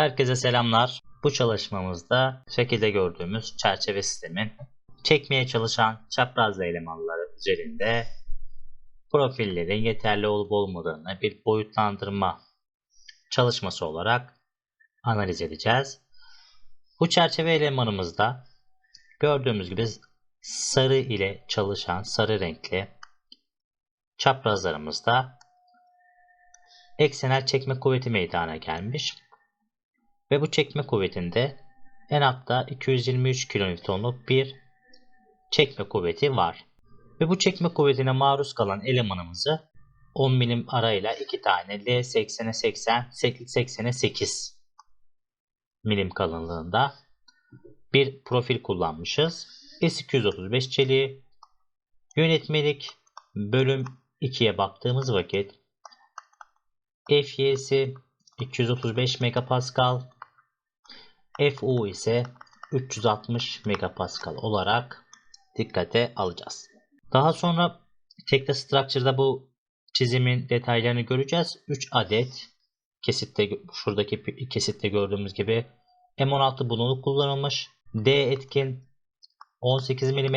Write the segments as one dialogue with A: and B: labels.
A: Herkese selamlar. Bu çalışmamızda şekilde gördüğümüz çerçeve sistemin çekmeye çalışan çaprazlı elemanları üzerinde profillerin yeterli olup olmadığını bir boyutlandırma çalışması olarak analiz edeceğiz. Bu çerçeve elemanımızda gördüğümüz gibi sarı ile çalışan sarı renkli çaprazlarımızda eksenel çekme kuvveti meydana gelmiş. Ve bu çekme kuvvetinde en altta 223 kN'luk bir çekme kuvveti var. Ve bu çekme kuvvetine maruz kalan elemanımızı 10 milim arayla iki tane L80'e 80, 80'e 8 milim kalınlığında bir profil kullanmışız. S235 çeliği yönetmelik bölüm 2'ye baktığımız vakit FY'si 235 megapascal FU ise 360 megapascal olarak dikkate alacağız. Daha sonra tekne structure'da bu çizimin detaylarını göreceğiz. 3 adet kesitte şuradaki kesitte gördüğümüz gibi M16 bulunu kullanılmış. D etkin 18 mm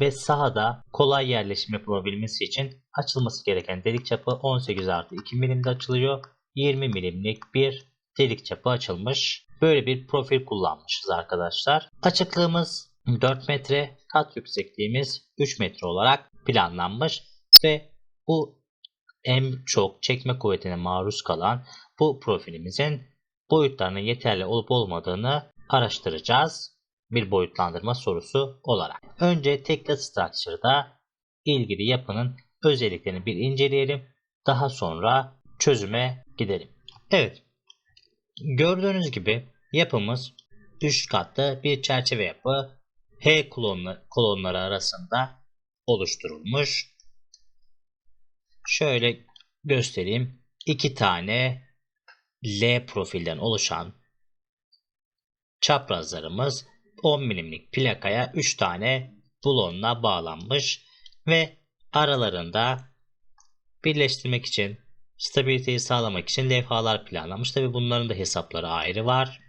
A: ve sahada kolay yerleşim yapılabilmesi için açılması gereken delik çapı 18 artı 2 mm'de açılıyor. 20 mm'lik bir delik çapı açılmış. Böyle bir profil kullanmışız arkadaşlar. Açıklığımız 4 metre, kat yüksekliğimiz 3 metre olarak planlanmış ve bu en çok çekme kuvvetine maruz kalan bu profilimizin boyutlarının yeterli olup olmadığını araştıracağız bir boyutlandırma sorusu olarak. Önce tekla structure'da ilgili yapının özelliklerini bir inceleyelim. Daha sonra çözüme gidelim. Evet. Gördüğünüz gibi yapımız 3 katlı bir çerçeve yapı H kolonları, arasında oluşturulmuş. Şöyle göstereyim. 2 tane L profilden oluşan çaprazlarımız 10 milimlik plakaya 3 tane bulonla bağlanmış ve aralarında birleştirmek için stabiliteyi sağlamak için levhalar planlanmış. Tabi bunların da hesapları ayrı var.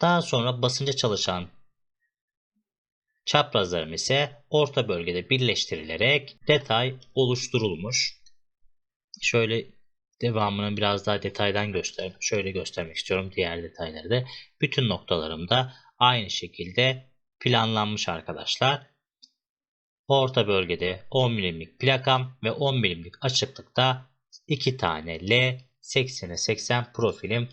A: Daha sonra basınca çalışan çaprazlarım ise orta bölgede birleştirilerek detay oluşturulmuş. Şöyle devamını biraz daha detaydan göster şöyle göstermek istiyorum diğer detayları da. Bütün noktalarımda aynı şekilde planlanmış arkadaşlar. Orta bölgede 10 milimlik plakam ve 10 milimlik açıklıkta 2 tane L 80'e 80 profilim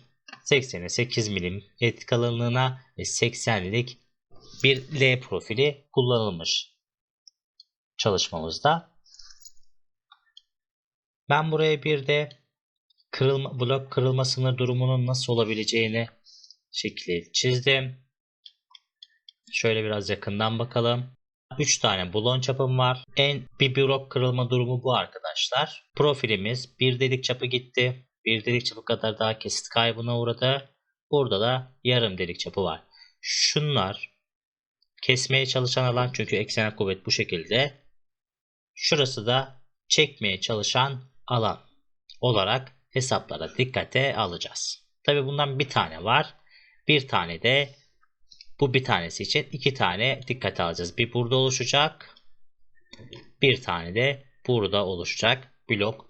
A: 80'e 8 milim et kalınlığına ve 80'lik bir L profili kullanılmış çalışmamızda. Ben buraya bir de kırılma, blok kırılma sınır durumunun nasıl olabileceğini şekli çizdim. Şöyle biraz yakından bakalım. 3 tane bulon çapım var. En bir blok kırılma durumu bu arkadaşlar. Profilimiz bir delik çapı gitti. Bir delik çapı kadar daha kesit kaybına uğradı. Burada da yarım delik çapı var. Şunlar kesmeye çalışan alan çünkü eksenel kuvvet bu şekilde. Şurası da çekmeye çalışan alan olarak hesaplara dikkate alacağız. Tabi bundan bir tane var. Bir tane de bu bir tanesi için iki tane dikkate alacağız. Bir burada oluşacak. Bir tane de burada oluşacak blok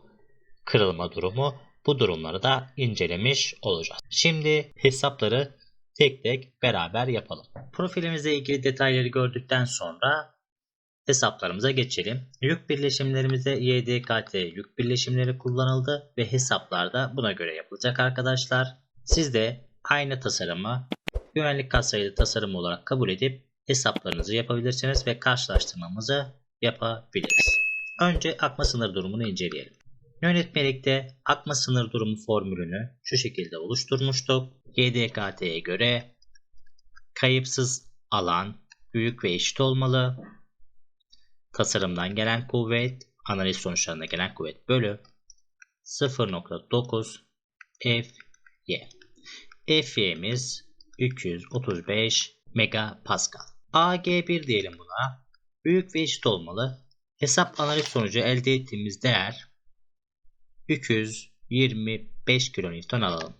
A: kırılma durumu. Bu durumları da incelemiş olacağız. Şimdi hesapları tek tek beraber yapalım. Profilimizle ilgili detayları gördükten sonra hesaplarımıza geçelim. Yük birleşimlerimizde YDKT yük birleşimleri kullanıldı ve hesaplar da buna göre yapılacak arkadaşlar. Siz de aynı tasarımı güvenlik katsayılı tasarım olarak kabul edip hesaplarınızı yapabilirsiniz ve karşılaştırmamızı yapabiliriz. Önce akma sınır durumunu inceleyelim. Yönetmelikte akma sınır durumu formülünü şu şekilde oluşturmuştuk. YDKT'ye göre kayıpsız alan büyük ve eşit olmalı. Tasarımdan gelen kuvvet, analiz sonuçlarına gelen kuvvet bölü 0.9 Fy. Fy'miz 335 megapascal. AG1 diyelim buna. Büyük ve eşit olmalı. Hesap analiz sonucu elde ettiğimiz değer 325 kN alalım.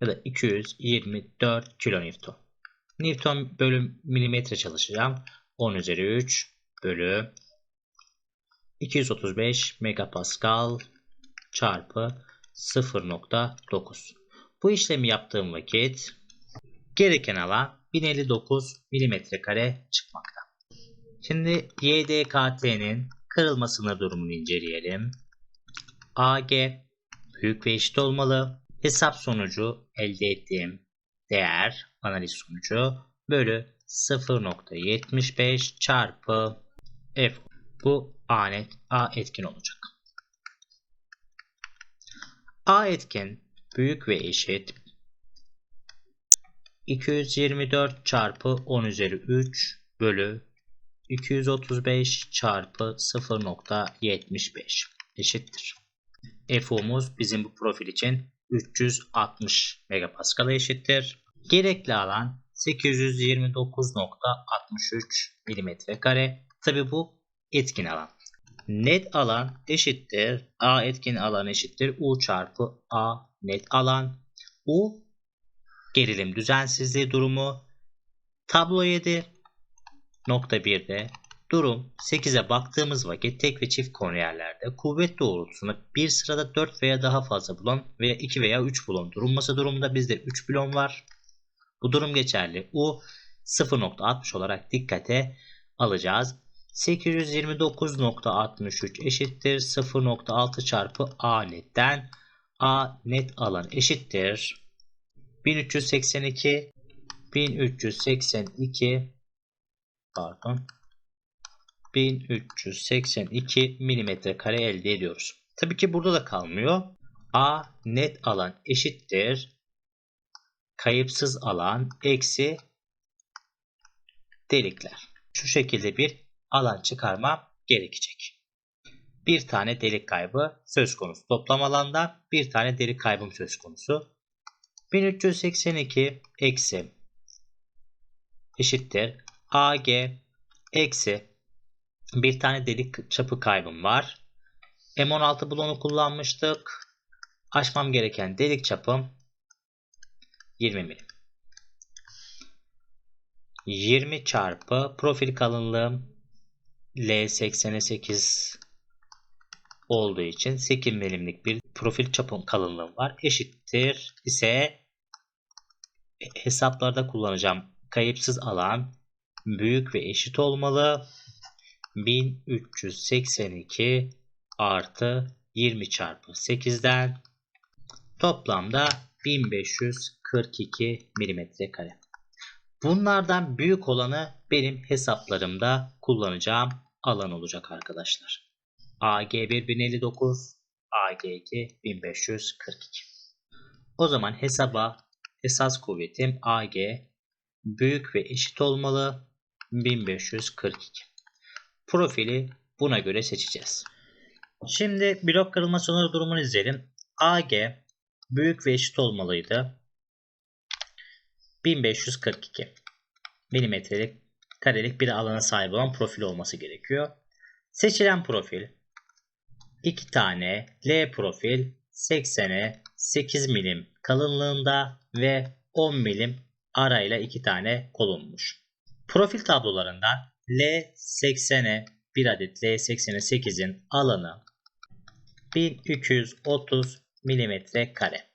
A: ya da 224 kilonewton. Newton bölü milimetre çalışacağım. 10 üzeri 3 bölü 235 megapascal çarpı 0.9. Bu işlemi yaptığım vakit gereken alan 1059 milimetre kare çıkmakta. Şimdi YDKT'nin kırılma sınır durumunu inceleyelim. AG büyük ve eşit olmalı. Hesap sonucu elde ettiğim değer analiz sonucu bölü 0.75 çarpı F. Bu A net A etkin olacak. A etkin büyük ve eşit 224 çarpı 10 üzeri 3 bölü 235 çarpı 0.75 eşittir. FO'muz bizim bu profil için 360 megapaskal'a eşittir. Gerekli alan 829.63 mm kare. Tabi bu etkin alan. Net alan eşittir. A etkin alan eşittir. U çarpı A net alan. U gerilim düzensizliği durumu. Tablo 7 nokta 1'de durum 8'e baktığımız vakit tek ve çift korniyerlerde kuvvet doğrultusunda bir sırada 4 veya daha fazla bulon veya 2 veya 3 bulon durulması durumunda bizde 3 bulon var. Bu durum geçerli. U 0.60 olarak dikkate alacağız. 829.63 eşittir 0.6 çarpı A netten A net alan eşittir 1382 1382 pardon 1382 milimetre kare elde ediyoruz. Tabii ki burada da kalmıyor. A net alan eşittir kayıpsız alan eksi delikler. Şu şekilde bir alan çıkarmam gerekecek. Bir tane delik kaybı söz konusu. Toplam alandan bir tane delik kaybım söz konusu. 1382 eksi eşittir AG eksi bir tane delik çapı kaybım var. M16 bloğunu kullanmıştık. Açmam gereken delik çapım 20 milim. 20 çarpı profil kalınlığım L88 olduğu için 8 milimlik bir profil çapım kalınlığım var. Eşittir ise hesaplarda kullanacağım kayıpsız alan büyük ve eşit olmalı. 1382 artı 20 çarpı 8'den toplamda 1542 milimetre kare. Bunlardan büyük olanı benim hesaplarımda kullanacağım alan olacak arkadaşlar. AG1 1059, AG2 1542. O zaman hesaba esas kuvvetim AG büyük ve eşit olmalı 1542. Profili buna göre seçeceğiz. Şimdi blok kırılma sınır durumunu izleyelim. AG büyük ve eşit olmalıydı. 1542 milimetrelik karelik bir alana sahip olan profil olması gerekiyor. Seçilen profil iki tane L profil 80'e 8 milim kalınlığında ve 10 milim arayla iki tane kolunmuş. Profil tablolarından L80'e bir adet L80'e 8'in alanı 1230 milimetre kare.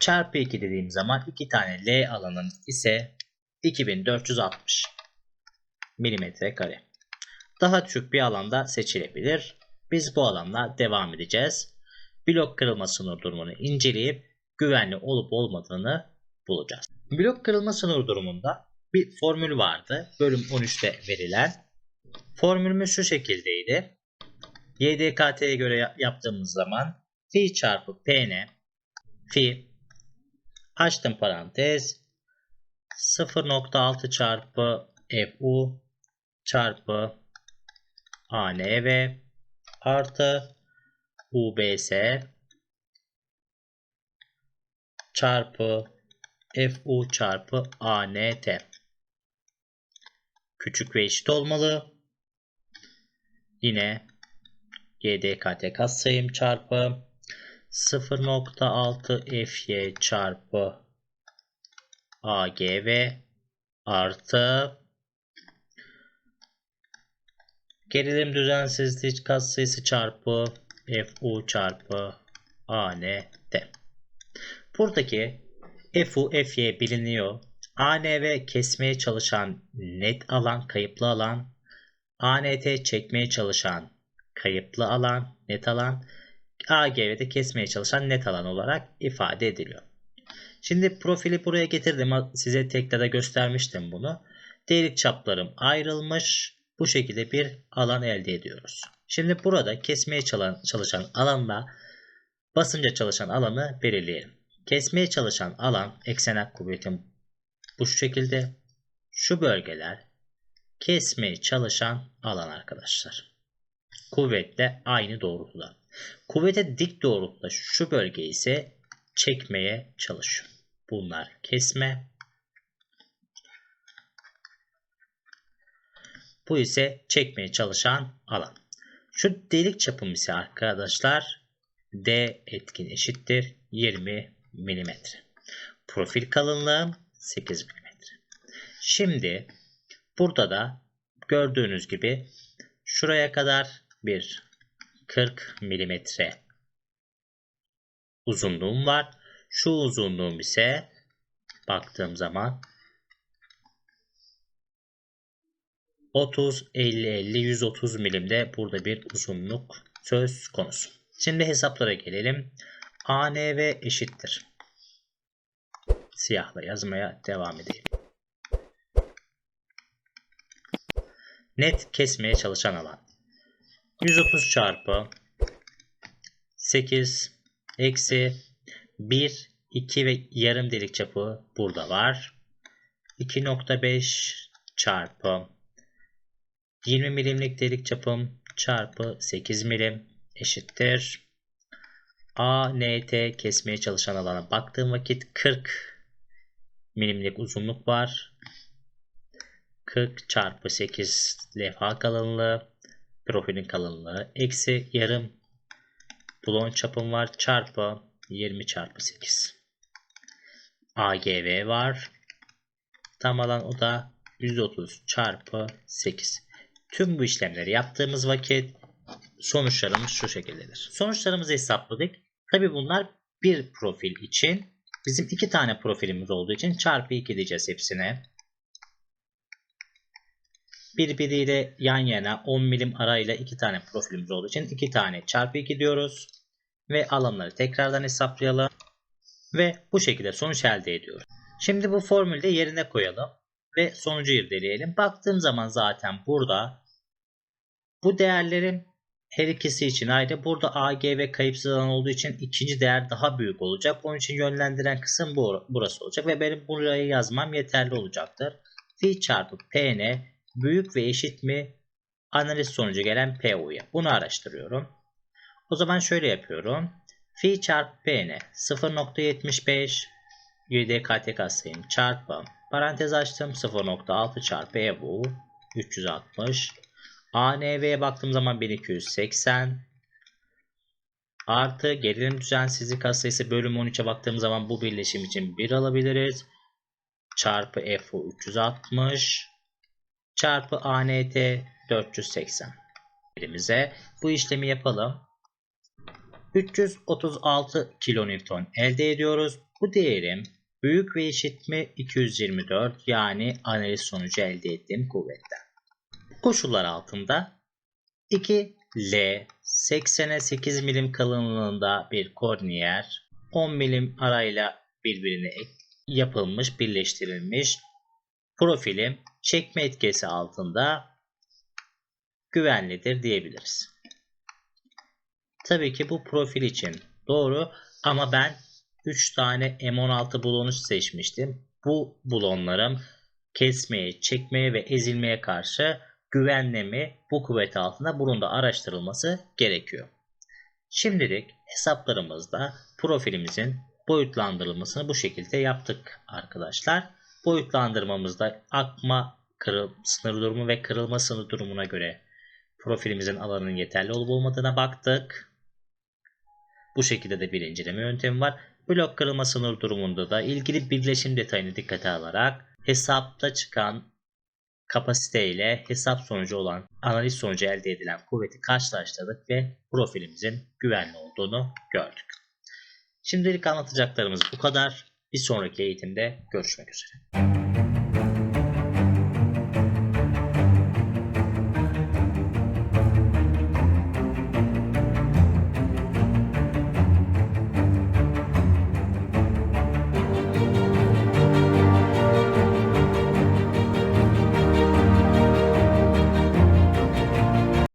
A: Çarpı 2 dediğim zaman 2 tane L alanın ise 2460 milimetre kare. Daha küçük bir alanda seçilebilir. Biz bu alanda devam edeceğiz. Blok kırılma sınır durumunu inceleyip güvenli olup olmadığını bulacağız. Blok kırılma sınır durumunda bir formül vardı. Bölüm 13'te verilen. Formülümüz şu şekildeydi. YDKT'ye göre yaptığımız zaman fi çarpı pn fi açtım parantez 0.6 çarpı fu çarpı anv artı ubs çarpı fu çarpı ant küçük ve eşit olmalı. Yine YDKT katsayım çarpı 0.6 Fy çarpı AGV artı gerilim düzensizlik katsayısı çarpı FU çarpı ANT. Buradaki FU, FY biliniyor. ANV kesmeye çalışan net alan, kayıplı alan. ANT çekmeye çalışan kayıplı alan, net alan. AGV'de kesmeye çalışan net alan olarak ifade ediliyor. Şimdi profili buraya getirdim. Size tekte göstermiştim bunu. Delik çaplarım ayrılmış. Bu şekilde bir alan elde ediyoruz. Şimdi burada kesmeye çalışan alanla basınca çalışan alanı belirleyelim. Kesmeye çalışan alan eksenel kuvvetin bu şekilde. Şu bölgeler kesmeye çalışan alan arkadaşlar. Kuvvetle aynı doğrultuda. Kuvvete dik doğrultuda şu bölge ise çekmeye çalışıyor. Bunlar kesme. Bu ise çekmeye çalışan alan. Şu delik çapım ise arkadaşlar D etkin eşittir 20 mm. Profil kalınlığım 8 mm. Şimdi burada da gördüğünüz gibi şuraya kadar bir 40 mm uzunluğum var. Şu uzunluğum ise baktığım zaman 30, 50, 50, 130 milimde burada bir uzunluk söz konusu. Şimdi hesaplara gelelim. ANV eşittir. Siyahla yazmaya devam edelim. Net kesmeye çalışan alan. 130 çarpı 8 eksi 1, 2 ve yarım delik çapı burada var. 2.5 çarpı 20 milimlik delik çapım çarpı 8 milim eşittir. ANT kesmeye çalışan alana baktığım vakit 40 milimlik uzunluk var. 40 çarpı 8 levha kalınlığı profilin kalınlığı eksi yarım bulon çapım var çarpı 20 çarpı 8 AGV var. Tam alan o da 130 çarpı 8. Tüm bu işlemleri yaptığımız vakit sonuçlarımız şu şekildedir. Sonuçlarımızı hesapladık. Tabi bunlar bir profil için. Bizim iki tane profilimiz olduğu için çarpı 2 diyeceğiz hepsine. Birbiriyle yan yana 10 milim arayla iki tane profilimiz olduğu için iki tane çarpı 2 diyoruz. Ve alanları tekrardan hesaplayalım. Ve bu şekilde sonuç elde ediyoruz. Şimdi bu formülde yerine koyalım. Ve sonucu irdeleyelim. Baktığım zaman zaten burada bu değerlerin her ikisi için ayrı. Burada AG ve kayıpsız alan olduğu için ikinci değer daha büyük olacak. Onun için yönlendiren kısım bu, burası olacak. Ve benim burayı yazmam yeterli olacaktır. Phi çarpı Pn büyük ve eşit mi analiz sonucu gelen PU'ya. Bunu araştırıyorum. O zaman şöyle yapıyorum. Phi çarpı Pn 0.75 YDKT katsayım çarpı parantez açtım 0.6 çarpı EVU 360 ANV'ye baktığım zaman 1280 artı gerilim düzensizlik katsayısı bölüm 13'e baktığım zaman bu birleşim için 1 alabiliriz. Çarpı FU 360 çarpı ANT 480 elimize bu işlemi yapalım. 336 kilonewton elde ediyoruz. Bu değerim büyük ve eşit mi 224 yani analiz sonucu elde ettiğim kuvvetten koşullar altında 2 L 80'e 8 milim kalınlığında bir korniyer 10 milim arayla birbirine yapılmış, birleştirilmiş profilim çekme etkisi altında güvenlidir diyebiliriz. Tabii ki bu profil için doğru ama ben 3 tane M16 bulonu seçmiştim. Bu bulonlarım kesmeye, çekmeye ve ezilmeye karşı güvenlemi bu kuvvet altında bunun da araştırılması gerekiyor. Şimdilik hesaplarımızda profilimizin boyutlandırılmasını bu şekilde yaptık arkadaşlar. Boyutlandırmamızda akma kırıl, sınır durumu ve kırılma sınır durumuna göre profilimizin alanının yeterli olup olmadığına baktık. Bu şekilde de bir inceleme yöntemi var. Blok kırılma sınır durumunda da ilgili birleşim detayını dikkate alarak hesapta çıkan kapasite ile hesap sonucu olan analiz sonucu elde edilen kuvveti karşılaştırdık ve profilimizin güvenli olduğunu gördük. Şimdilik anlatacaklarımız bu kadar. Bir sonraki eğitimde görüşmek üzere.